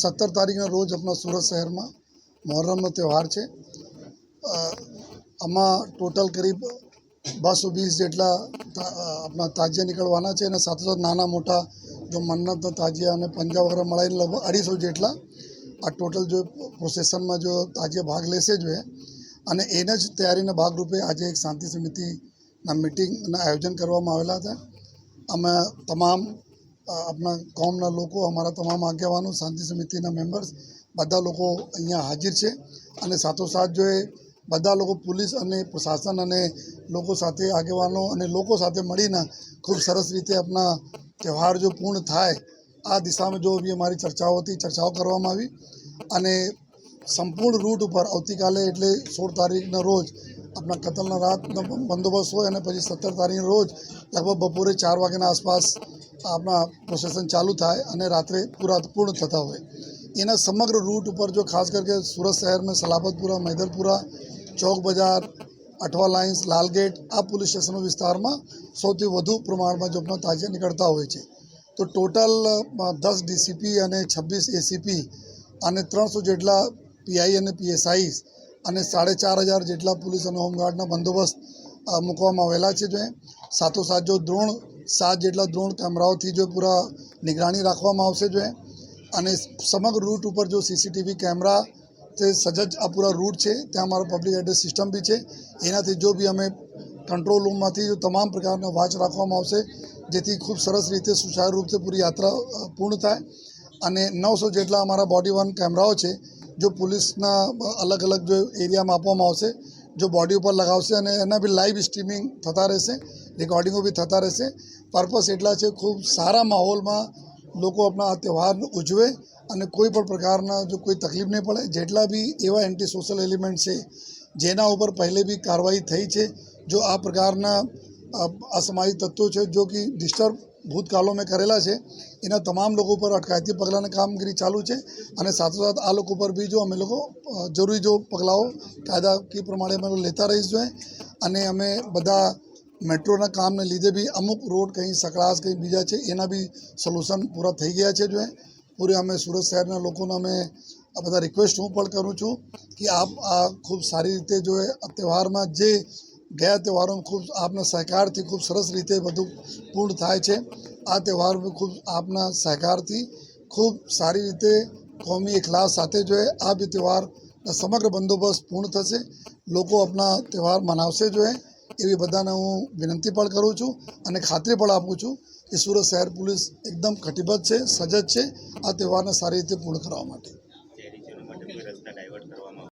સત્તર તારીખના રોજ આપણા સુરત શહેરમાં મોહરમનો તહેવાર છે. આમાં ટોટલ કરીબ બસો વીસ જેટલા આપણા તાજિયા નીકળવાના છે અને સાથોસાથ નાના મોટા જો મન્નત, તાજિયા અને પંજા વગેરે મળીને લગભગ અઢીસો જેટલા આ ટોટલ જો પ્રોસેસનમાં જો તાજિયા ભાગ લેશે જ અને એને જ તૈયારીના ભાગરૂપે આજે એક શાંતિ સમિતિના મિટિંગના આયોજન કરવામાં આવેલા હતા. અમે તમામ આપણા કોમના લોકો, અમારા તમામ આગેવાનો, શાંતિ સમિતિના મેમ્બર્સ, બધા લોકો અહીંયા હાજર છે. અને સાથોસાથ જો એ બધા લોકો પોલીસ અને પ્રશાસન અને લોકો સાથે આગેવાનો અને લોકો સાથે મળીને ખૂબ સરસ રીતે આપણા તહેવાર જો પૂર્ણ થાય, આ દિશામાં જો બી અમારી ચર્ચાઓ હતી, ચર્ચાઓ કરવામાં આવી. અને સંપૂર્ણ રૂટ ઉપર આવતીકાલે એટલે સોળ તારીખના રોજ આપણા કતલના રાતનો બંદોબસ્ત હોય અને પછી સત્તર તારીખના રોજ લગભગ બપોરે ચાર વાગ્યાના આસપાસ આપણા પ્રોસેસન ચાલુ થાય અને રાત્રે પૂરા પૂર્ણ થતા હોય એના સમગ્ર રૂટ ઉપર જો ખાસ કરીને સુરત શહેરમાં સલાબતપુરા મૈદરપુરા ચોક બજાર, અઠવા લાઇન્સ લાલગેટ, આ પોલીસ સ્ટેશનો વિસ્તારમાં સૌથી વધુ પ્રમાણમાં જોબના તાજિયા નીકળતા હોય છે તો ટોટલ દસ ડીસીપી અને છવ્વીસ એસીપી અને ત્રણસો જેટલા પીઆઈ અને પીએસઆઈ અને સાડે ચાર હજાર જેટલા પોલીસ અને હોમગાર્ડના બંદોબસ્ત મૂકવામાં આવેલા છે જો. સાથોસાથ જો દ્રોણ સાત જેટલા દ્રોણ કેમેરાઓથી જો પૂરા નિગરાણી રાખવામાં આવશે જો અને સમગ્ર રૂટ ઉપર જો સીસીટીવી કેમેરા તે સજજ આ પૂરા રૂટ છે, ત્યાં અમારો પબ્લિક એડ્રેસ સિસ્ટમ બી છે. એનાથી જો બી અમે કંટ્રોલ રૂમમાંથી જો તમામ પ્રકારનો વાચ રાખવામાં આવશે, જેથી ખૂબ સરસ રીતે સુચારુ રૂપથી પૂરી યાત્રા પૂર્ણ થાય. અને નવસો જેટલા અમારા બોડી વન કેમેરાઓ છે, જો પોલીસના અલગ અલગ જો એરિયામાં આપવામાં આવશે, જો બોડી ઉપર લગાવશે અને એના બી લાઈવ સ્ટ્રીમિંગ થતા રહેશે. રેકોર્ડિંગો બી થતા રહેશે. પર્પસ એટલા છે, ખૂબ સારા માહોલમાં લોકો આપણા આ તહેવાર ઉજવે અને કોઈ પણ પ્રકારના જો કોઈ તકલીફ નહીં પડે, જેટલા બી એવા એન્ટી સોશિયલ એલિમેન્ટ છે, જેના ઉપર પહેલે બી કાર્યવાહી થઈ છે, જો આ પ્રકારના અસમાજિક તત્વો છે, જો કે ડિસ્ટર્બ ભૂતકાળો મેં કરેલા છે, એના તમામ લોકો પર અટકાયતી પગલાંની કામગીરી ચાલુ છે અને સાથોસાથ આ લોકો પર બી જો અમે લોકો જરૂરી જો પગલાઓ કાયદાકીય પ્રમાણે અમે લેતા રહીશું. અને અમે બધા મેટ્રોના કામને લીધે બી અમુક રોડ કંઈ સકળાશ કંઈ બીજા છે, એના બી સોલ્યુશન પૂરા થઈ ગયા છે જો પૂરે અમે સુરત શહેરના લોકોને અમે આ બધા રિક્વેસ્ટ હું પણ કરું છું કે આપ આ ખૂબ સારી રીતે જો તહેવારમાં જે ગયા તહેવારોમાં ખૂબ આપના સહકારથી ખૂબ સરસ રીતે બધું પૂર્ણ થાય છે, આ તહેવાર બી ખૂબ આપના સહકારથી ખૂબ સારી રીતે કોમી એકલાસ સાથે જો આ બી તહેવારના સમગ્ર બંદોબસ્ત પૂર્ણ થશે. લોકો આપણા તહેવાર મનાવશે જો એ. એવી બધાને હું વિનંતી પણ કરું છું અને ખાતરી પણ આપું છું કે સુરત શહેર પોલીસ એકદમ કટિબદ્ધ છે, સજજ છે આ તહેવારને સારી રીતે પૂર્ણ કરવા માટે.